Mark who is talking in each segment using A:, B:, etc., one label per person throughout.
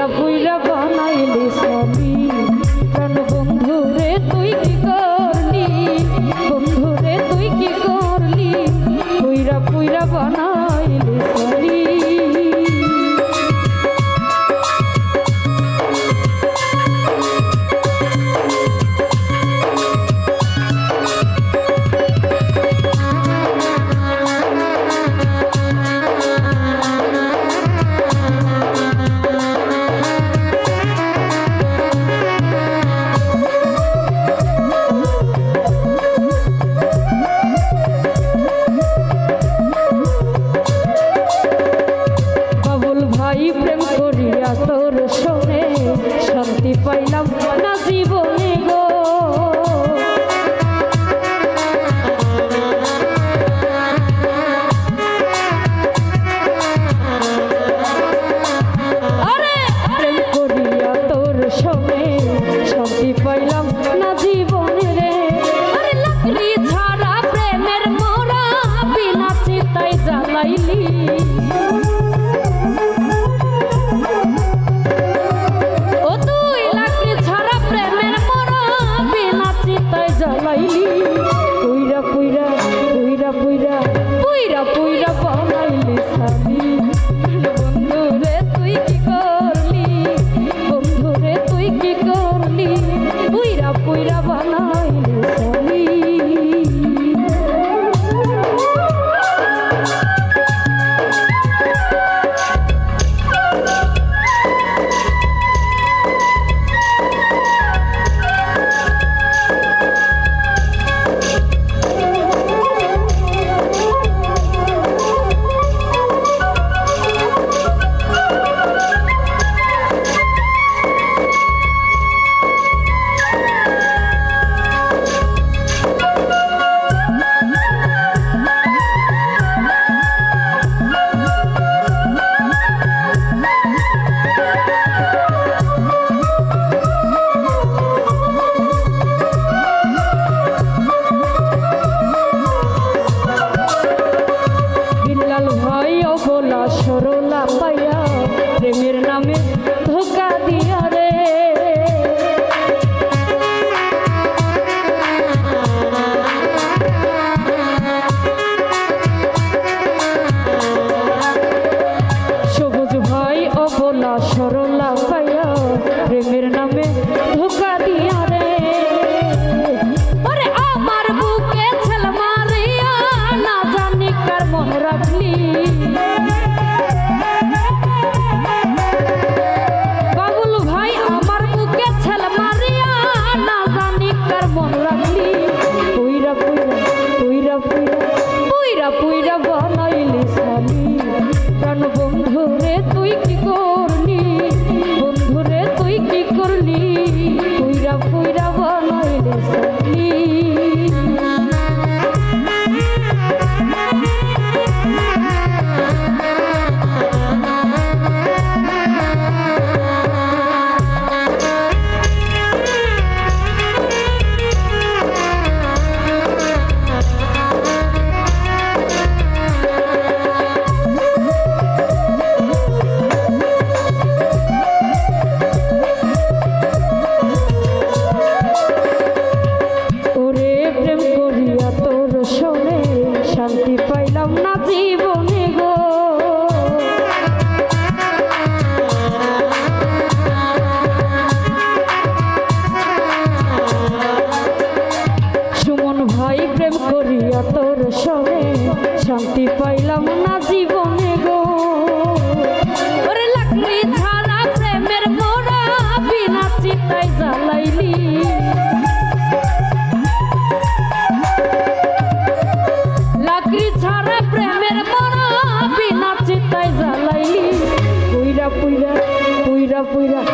A: ভুইরা ভুইরা Лука জীবনে। pueda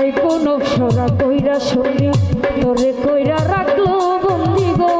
A: ভাই কোন সরা কইরা শুনি তোরে কইরা রাখল বন্দিগো